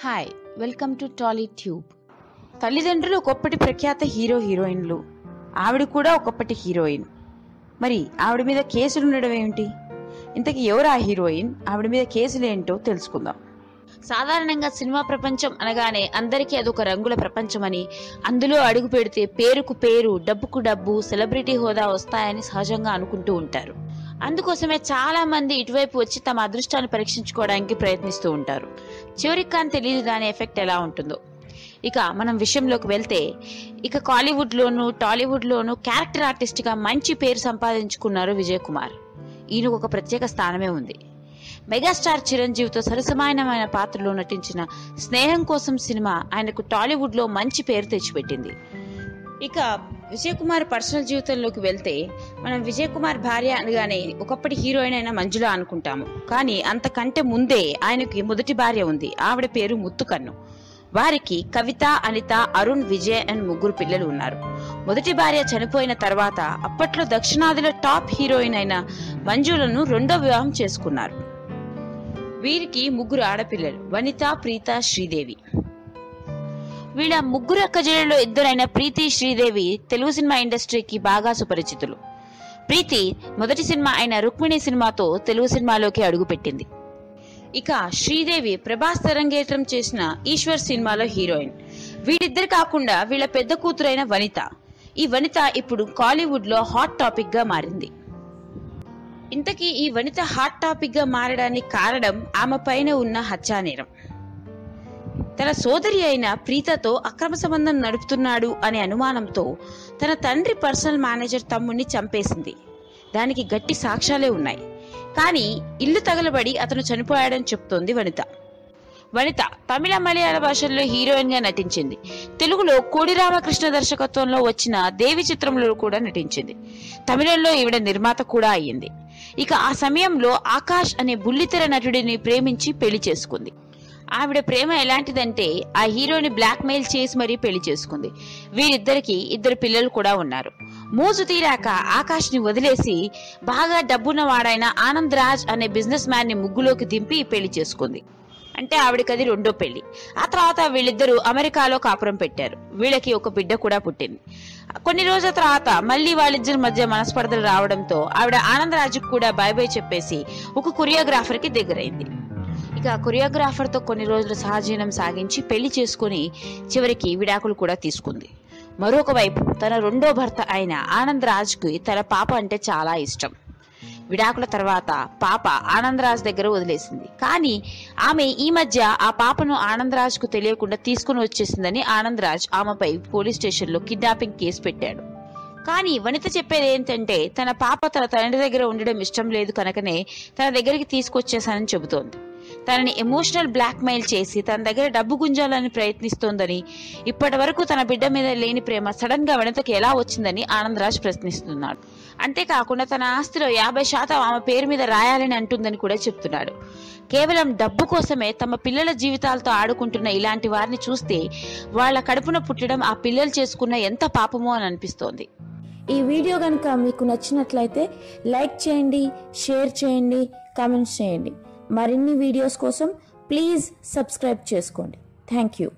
Hi welcome to Tolly Tube తల్లిదండ్రులు ఒకప్పటి ప్రఖ్యాత హీరో హీరోయిన్లు. ఆవిడ కూడా ఒకప్పటి హీరోయిన్. మరి ఆవిడ మీద కేసులు ఉండడం ఏమిటి? ఇంతకీ ఎవరు ఆ హీరోయిన్? ఆవిడ మీద కేసులు ఏంటో తెలుసుకుందాం. సాధారణంగా సినిమా ప్రపంచం అనగానే అందరికీ అదొక రంగుల ప్రపంచమని అందులో అడుగు పెడితే పేరుకు పేరు డబ్బుకు డబ్బు సెలబ్రిటీ హోదా వస్తాయని సహజంగా అనుకుంటూ ఉంటారు. అందుకోసమే చాలా మంది ఇటువైపు వచ్చి తమ అదృష్టాన్ని పరీక్షించుకోవడానికి ప్రయత్నిస్తూ ఉంటారు. చివరికి కానీ తెలియదు దాని ఎఫెక్ట్ ఎలా ఉంటుందో. ఇక మనం విషయంలోకి వెళ్తే ఇక కాలీవుడ్లోను టాలీవుడ్లోను క్యారెక్టర్ ఆర్టిస్ట్గా మంచి పేరు సంపాదించుకున్నారు విజయ్ కుమార్ ఈయనకు ఒక ప్రత్యేక స్థానమే ఉంది. మెగాస్టార్ చిరంజీవితో సరసమానమైన పాత్రలో నటించిన స్నేహం కోసం సినిమా ఆయనకు టాలీవుడ్లో మంచి పేరు తెచ్చిపెట్టింది. ఇక విజయ్ కుమార్ పర్సనల్ జీవితంలోకి వెళ్తే మనం విజయ్ కుమార్ భార్య అనగానే ఒకప్పటి హీరోయిన్ అయిన మంజుల అనుకుంటాము. కానీ అంతకంటే ముందే ఆయనకి మొదటి భార్య ఉంది. ఆవిడ పేరు ముత్తుకన్ను. వారికి కవిత అనిత అరుణ్ విజయ్ అని ముగ్గురు పిల్లలు ఉన్నారు. మొదటి భార్య చనిపోయిన తర్వాత అప్పట్లో దక్షిణాదిలో టాప్ హీరోయిన్ అయిన మంజులను రెండో వివాహం చేసుకున్నారు. వీరికి ముగ్గురు ఆడపిల్లలు. వనిత ప్రీత శ్రీదేవి. వీళ్ళ ముగ్గురు అక్కజేళ్ళలో ఇద్దరైన ప్రీతి శ్రీదేవి తెలుగు సినిమా ఇండస్ట్రీకి బాగా సుపరిచితులు. ప్రీతి మొదటి సినిమా అయిన రుక్మిణి సినిమాతో తెలుగు సినిమాలోకి అడుగుపెట్టింది. ఇక శ్రీదేవి ప్రభాస్ తరంగేత్రం చేసిన ఈశ్వర్ సినిమాలో హీరోయిన్. వీళ్ళిద్దరు కాకుండా వీళ్ళ పెద్ద కూతురైన వనిత. ఈ వనిత ఇప్పుడు కాలీవుడ్లో హాట్ టాపిక్గా మారింది. ఇంతకీ ఈ వనిత హాట్ టాపిక్గా మారడానికి కారణం ఆమె పైన ఉన్న హత్యానేరం. తన సోదరి అయిన ప్రీతతో అక్రమ సంబంధం నడుపుతున్నాడు అనే అనుమానంతో తన తండ్రి పర్సనల్ మేనేజర్ తమ్ముణ్ణి చంపేసింది. దానికి గట్టి సాక్ష్యాలే ఉన్నాయి. కానీ ఇల్లు తగలబడి అతను చనిపోయాడని చెప్తోంది వనిత. వనిత తమిళ మలయాళ భాషల్లో హీరోయిన్గా నటించింది. తెలుగులో కోడి రామకృష్ణ దర్శకత్వంలో వచ్చిన దేవి చిత్రంలో కూడా నటించింది. తమిళంలో ఈవిడ నిర్మాత కూడా అయ్యింది. ఇక ఆ సమయంలో ఆకాష్ అనే బుల్లితెర నటుడిని ప్రేమించి పెళ్ళి చేసుకుంది. ఆవిడ ప్రేమ ఎలాంటిదంటే ఆ హీరోని బ్లాక్ మెయిల్ చేసి మరీ పెళ్ళి చేసుకుంది. వీరిద్దరికి ఇద్దరు పిల్లలు కూడా ఉన్నారు. మోజు తీరాక ఆకాష్ని వదిలేసి బాగా డబ్బున్న వాడైన ఆనంద్ రాజ్ అనే బిజినెస్ మ్యాన్ని ముగ్గులోకి దింపి పెళ్ళి చేసుకుంది. అంటే ఆవిడకి అది రెండో పెళ్ళి. ఆ తర్వాత వీళ్ళిద్దరూ అమెరికాలో కాపురం పెట్టారు. వీళ్ళకి ఒక బిడ్డ కూడా పుట్టింది. కొన్ని రోజుల తర్వాత మళ్ళీ వాళ్ళిద్దరి మధ్య మనస్పర్ధలు రావడంతో ఆవిడ ఆనందరాజుకు కూడా బై బై చెప్పేసి ఒక కొరియోగ్రాఫర్కి దగ్గరైంది. ఇక కొరియోగ్రాఫర్తో కొన్ని రోజులు సహజీవనం సాగించి పెళ్ళి చేసుకుని చివరికి విడాకులు కూడా తీసుకుంది. మరొక వైపు తన రెండో భర్త అయిన ఆనంద్ రాజ్కి తన పాప అంటే చాలా ఇష్టం. విడాకుల తర్వాత పాప ఆనందరాజ్ దగ్గర వదిలేసింది. కానీ ఆమె ఈ మధ్య ఆ పాపను ఆనందరాజ్కు తెలియకుండా తీసుకుని వచ్చేసిందని ఆనందరాజ్ ఆమెపై పోలీస్ స్టేషన్లో కిడ్నాపింగ్ కేసు పెట్టాడు. కానీ వనిత చెప్పేది ఏంటంటే తన పాప తన తండ్రి దగ్గర ఉండడం ఇష్టం లేదు కనుకనే తన దగ్గరికి తీసుకొచ్చేసానని చెబుతోంది. తనని ఎమోషనల్ బ్లాక్మెయిల్ చేసి తన దగ్గర డబ్బు గుంజాలని ప్రయత్నిస్తోందని ఇప్పటి వరకు తన బిడ్డ మీద లేని ప్రేమ సడన్గా వనితకి ఎలా వచ్చిందని ఆనందరాజ్ ప్రశ్నిస్తున్నాడు. అంతేకాకుండా తన ఆస్తిలో యాభై శాతం ఆమె పేరు మీద రాయాలని అంటుందని కూడా చెప్తున్నాడు. కేవలం డబ్బు కోసమే తమ పిల్లల జీవితాలతో ఆడుకుంటున్న ఇలాంటి వారిని చూస్తే వాళ్ళ కడుపున పుట్టడం ఆ పిల్లలు చేసుకున్న ఎంత పాపమో అని అనిపిస్తోంది. ఈ వీడియో కనుక మీకు నచ్చినట్లయితే లైక్ చేయండి షేర్ చేయండి కామెంట్స్ చేయండి. మరిన్ని వీడియోస్ కోసం ప్లీజ్ సబ్స్క్రైబ్ చేసుకోండి. Thank you